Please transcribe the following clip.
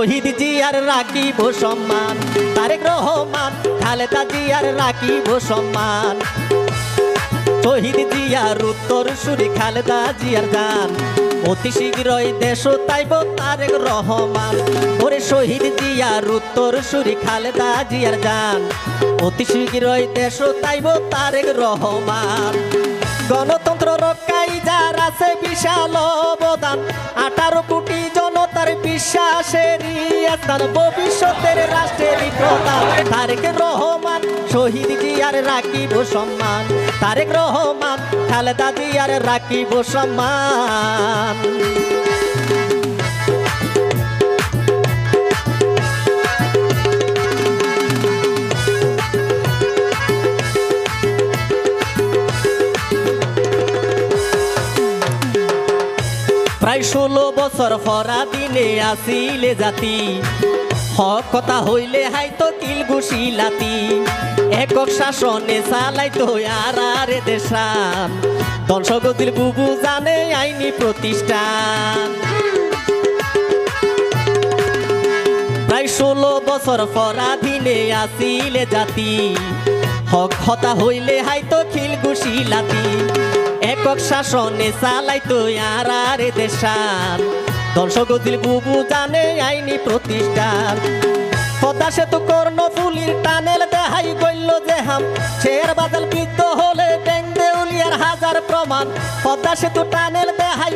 শহীদ জিয়ার রাখিব সম্মান তারেক রহমান খালেদা জিয়ার রাখিব সম্মান। শহীদ জিয়ার উত্তর সুরি খালেদা জিয়ার গান, অতি শীঘ্রই দেশ তাইব তারেক রহমান। ওরে শহীদ জিয়ার উত্তর সুরি খালেদা জিয়ার গান, অতি শীঘ্রই দেশ তাইব তারেক রহমান। গণতন্ত্র রক্ষাই যার আছে বিশাল অবদান আঠারো কোটি বিশ্বাসেরই বিশ্বাসের স্থান ভবিষ্যতের রাষ্ট্রের প্রধান। তারেক রহমান শহীদ জিয়ার রাখিব সম্মান। তারেক রহমান খালেদা জিয়ার রাখিব সম্মান। প্রায় ষোলো বছর ফরা দিনে আসিলে জাতি। হক কথা হইলে হাইতো কিল ঘুষিলাতি। একক শাসনে চালাইতো আর আরে দেশান। দর্শকদের বুবু জানে আইনি প্রতিষ্ঠান। প্রায় ষোলো বছর পরাধীনে আসিলে জাতি। হক হতা হইলে হাইতো খিল ঘুষিলাতি। একক শাসনে চালাইতো আর আরে দেশান দর্শকদের বুবু জানে আইনি প্রতিষ্ঠান। পদা সেতু কর্ণ ফুলির টানেল দেহাই গইল যে হাম। শের বাদল বৃদ্ধ হলে ব্যাংক দেউলিয়ার হাজার প্রমাণ। পদা সেতু টানেল দেহাই